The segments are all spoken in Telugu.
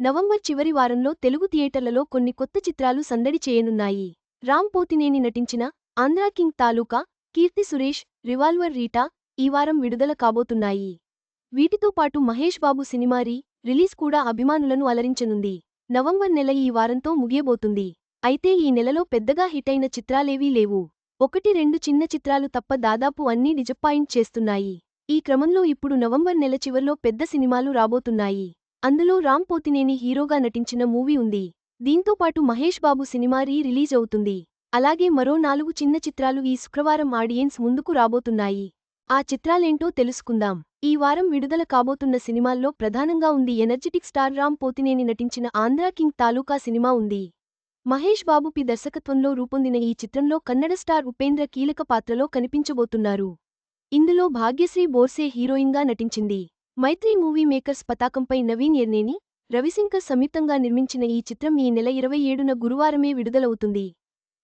నవంబర్ చివరి వారంలో తెలుగు థియేటర్లలో కొన్ని కొత్త చిత్రాలు సందడి చేయనున్నాయి. రామ్ పోతినేని నటించిన Andhra king Taluka Keerthy Suresh revolver Rita ఈ వారం విడుదల కాబోతున్నాయి. వీటితో పాటు Mahesh Babu cinema re release కూడా అభిమానులను అలరించనుంది. నవంబర్ నెల ఈ వారంతో ముగియబోతుంది. అయితే ఈ నెలలో పెద్దగా హిటైన చిత్రాలేవీ లేవు. ఒకటి రెండు చిన్న చిత్రాలు తప్ప దాదాపు అన్నీ డిజపాయింట్ చేస్తున్నాయి. ఈ క్రమంలో ఇప్పుడు నవంబర్ నెల చివర్లో పెద్ద సినిమాలు రాబోతున్నాయి. అందులో రామ్ పోతినేని హీరోగా నటించిన మూవీ ఉంది. దీంతో పాటు Mahesh Babu cinema re release అవుతుంది. అలాగే మరో నాలుగు చిన్న చిత్రాలు ఈ శుక్రవారం ఆడియన్స్ ముందుకు రాబోతున్నాయి. ఆ చిత్రాలేంటో తెలుసుకుందాం. ఈ వారం విడుదల కాబోతున్న సినిమాల్లో ప్రధానంగా ఉంది ఎనర్జెటిక్ స్టార్ రామ్ పోతినేని నటించిన ఆంధ్రా కింగ్ తాలూకా సినిమా ఉంది. మహేష్ బాబు పి దర్శకత్వంలో రూపొందిన ఈ చిత్రంలో కన్నడ స్టార్ ఉపేంద్ర కీలక పాత్రలో కనిపించబోతున్నారు. ఇందులో భాగ్యశ్రీ బోర్సే హీరోయిన్గా నటించింది. మైత్రి మూవీ మేకర్స్ పతాకంపై నవీన్ ఎర్నేని రవిశంకర్ సంయుక్తంగా నిర్మించిన ఈ చిత్రం ఈ నెల ఇరవై ఏడున గురువారమే విడుదలవుతుంది.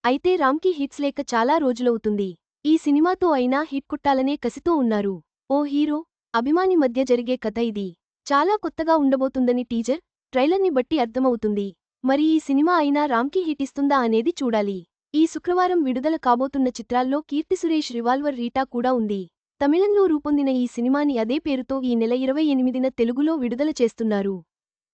అయితే రామ్కి హిట్స్ లేక చాలా రోజులవుతుంది. ఈ సినిమాతో అయినా హిట్ కొట్టాలనే కసితో ఉన్నారు. ఓ హీరో అభిమాని మధ్య జరిగే కథ ఇది. చాలా కొత్తగా ఉండబోతుందని టీజర్ ట్రైలర్ని బట్టి అర్థమవుతుంది. మరి ఈ సినిమా అయినా రామ్కి హిట్ ఇస్తుందా అనేది చూడాలి. ఈ శుక్రవారం విడుదల కాబోతున్న చిత్రాల్లో కీర్తి సురేష్ రివాల్వర్ రీటా కూడా ఉంది. తమిళంలో రూపొందిన ఈ సినిమాని అదే పేరుతో ఈ నెల ఇరవై ఎనిమిదిన తెలుగులో విడుదల చేస్తున్నారు.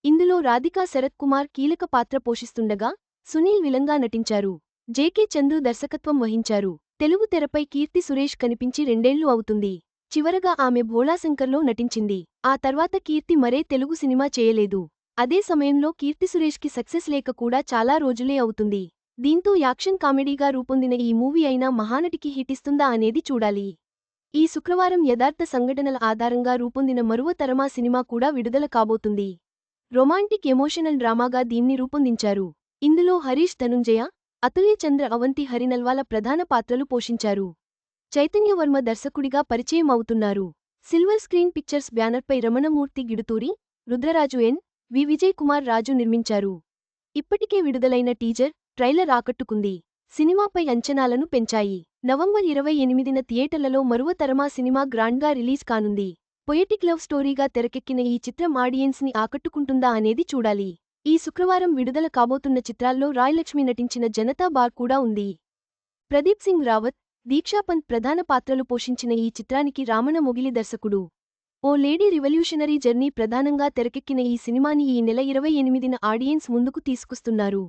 ఇందులో రాధికా శరత్ కుమార్ కీలక పాత్ర పోషిస్తుండగా సునీల్ విలంగా నటించారు. జేకే చంద్రు దర్శకత్వం వహించారు. తెలుగు తెరపై కీర్తి సురేష్ కనిపించి రెండేళ్ళు అవుతుంది. చివరగా ఆమె భోళాశంకర్లో నటించింది. ఆ తర్వాత కీర్తి మరే తెలుగు సినిమా చేయలేదు. అదే సమయంలో కీర్తి సురేష్కి సక్సెస్ లేక కూడా చాలా రోజులే అవుతుంది. దీంతో యాక్షన్ కామెడీగా రూపొందిన ఈ మూవీ అయినా మహానటికి హిట్ ఇస్తుందా అనేది చూడాలి. ఈ శుక్రవారం యథార్థ సంఘటనల ఆధారంగా రూపొందిన మరువ తరమా సినిమా కూడా విడుదల కాబోతుంది. రొమాంటిక్ ఎమోషనల్ డ్రామాగా దీన్ని రూపొందించారు. ఇందులో హరీష్ ధనుంజయ అతుల్య చంద్ర అవంతి హరినల్వాల ప్రధాన పాత్రలు పోషించారు. చైతన్యవర్మ దర్శకుడిగా పరిచయం అవుతున్నారు. సిల్వర్ స్క్రీన్ పిక్చర్స్ బ్యానర్పై రమణమూర్తి గిడుతూరి రుద్రరాజు ఎన్ వి. విజయ్ కుమార్ రాజు నిర్మించారు. ఇప్పటికే విడుదలైన టీజర్ ట్రైలర్ ఆకట్టుకుంది. సినిమాపై అంచనాలను పెంచాయి. నవంబర్ ఇరవై ఎనిమిదిన థియేటర్లలో మరువ తరమా సినిమా గ్రాండ్గా రిలీజ్ కానుంది. పొయటిక్ లవ్ స్టోరీగా తెరకెక్కిన ఈ చిత్రం ఆడియన్స్ని ఆకట్టుకుంటుందా అనేది చూడాలి. ఈ శుక్రవారం విడుదల కాబోతున్న చిత్రాల్లో రాయలక్ష్మి నటించిన జనతా బార్ కూడా ఉంది. ప్రదీప్ సింగ్ రావత్ దీక్షాపంత్ ప్రధాన పాత్రలు పోషించిన ఈ చిత్రానికి రామణ మొగిలి దర్శకుడు. ఓ లేడీ రివల్యూషనరీ జర్నీ ప్రధానంగా తెరకెక్కిన ఈ సినిమాని ఈ నెల ఇరవై ఎనిమిదిన ఆడియన్స్ ముందుకు తీసుకొస్తున్నారు.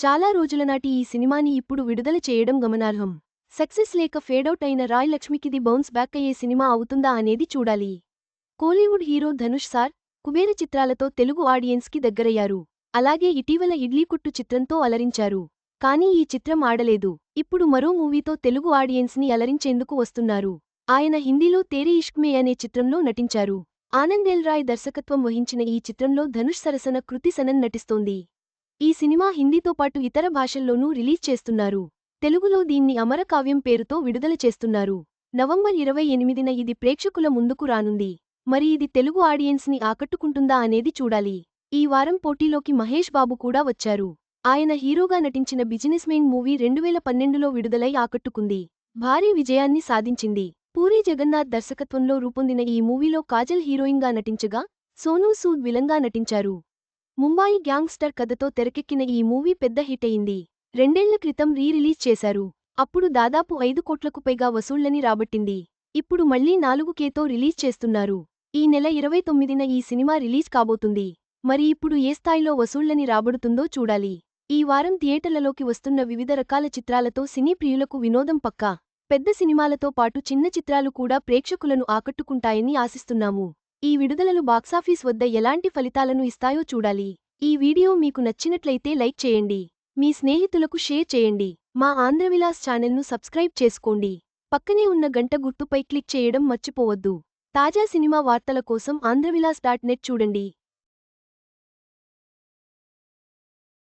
చాలా రోజుల నాటి ఈ సినిమాని ఇప్పుడు విడుదల చేయడం గమనార్హం. సక్సెస్ లేక ఫేడౌట్ అయిన రాయ్ లక్ష్మికిది బౌన్స్ బ్యాక్ అయ్యే సినిమా అవుతుందా అనేది చూడాలి. Kollywood hero Dhanush Sir Kubera చిత్రాలతో తెలుగు ఆడియన్స్కి దగ్గరయ్యారు. అలాగే ఇటీవల ఇడ్లీకుట్టు చిత్రంతో అలరించారు. కానీ ఈ చిత్రం ఆడలేదు. ఇప్పుడు మరో మూవీతో తెలుగు ఆడియన్స్ని అలరించేందుకు వస్తున్నారు. ఆయన హిందీలో తేరే ఇష్క్మే అనే చిత్రంలో నటించారు. ఆనందేల్ రాయ్ దర్శకత్వం వహించిన ఈ చిత్రంలో ధనుష్ సరసన కృతి సనన్ నటిస్తోంది. ఈ సినిమా హిందీతో పాటు ఇతర భాషల్లోనూ రిలీజ్ చేస్తున్నారు. తెలుగులో దీన్ని అమరకావ్యం పేరుతో విడుదల చేస్తున్నారు. నవంబర్ ఇరవై ఎనిమిదిన ఇది ప్రేక్షకుల ముందుకు రానుంది. మరి ఇది తెలుగు ఆడియన్స్ని ఆకట్టుకుంటుందా అనేది చూడాలి. ఈ వారం పోటీలోకి మహేష్ బాబు కూడా వచ్చారు. ఆయన హీరోగా నటించిన బిజినెస్మెన్ మూవీ రెండువేల పన్నెండులో విడుదలై ఆకట్టుకుంది. భారీ విజయాన్ని సాధించింది. పూరి జగన్నాథ్ దర్శకత్వంలో రూపొందిన ఈ మూవీలో కాజల్ హీరోయిన్గా నటించగా సోనూ సూద్ విలంగా నటించారు. ముంబాయి గ్యాంగ్స్టర్ కథతో తెరకెక్కిన ఈ మూవీ పెద్ద హిట్ అయింది. రెండేళ్ళ క్రితం రీ రిలీజ్ చేశారు. అప్పుడు దాదాపు ఐదు కోట్లకు పైగా వసూళ్ళని రాబట్టింది. ఇప్పుడు మళ్ళీ నాలుగు కేతో రిలీజ్ చేస్తున్నారు. ఈ నెల ఇరవై తొమ్మిదిన ఈ సినిమా రిలీజ్ కాబోతుంది. మరి ఇప్పుడు ఏ స్థాయిలో వసూళ్ళని రాబడుతుందో చూడాలి. ఈ వారం థియేటర్లలోకి వస్తున్న వివిధ రకాల చిత్రాలతో సినీ ప్రియులకు వినోదం పక్కా. పెద్ద సినిమాలతో పాటు చిన్న చిత్రాలు కూడా ప్రేక్షకులను ఆకట్టుకుంటాయని ఆశిస్తున్నాము. ఈ విడుదలలు బాక్సాఫీస్ వద్ద ఎలాంటి ఫలితాలను ఇస్తాయో చూడాలి. ఈ వీడియో మీకు నచ్చినట్లయితే లైక్ చేయండి. మీ స్నేహితులకు షేర్ చేయండి. మా ఆంధ్రవిలాస్ ఛానల్ను సబ్స్క్రైబ్ చేసుకోండి. పక్కనే ఉన్న గంట గుర్తుపై క్లిక్ చేయడం మర్చిపోవద్దు. తాజా సినిమా వార్తల కోసం ఆంధ్రవిలాస్ డాట్ నెట్ చూడండి.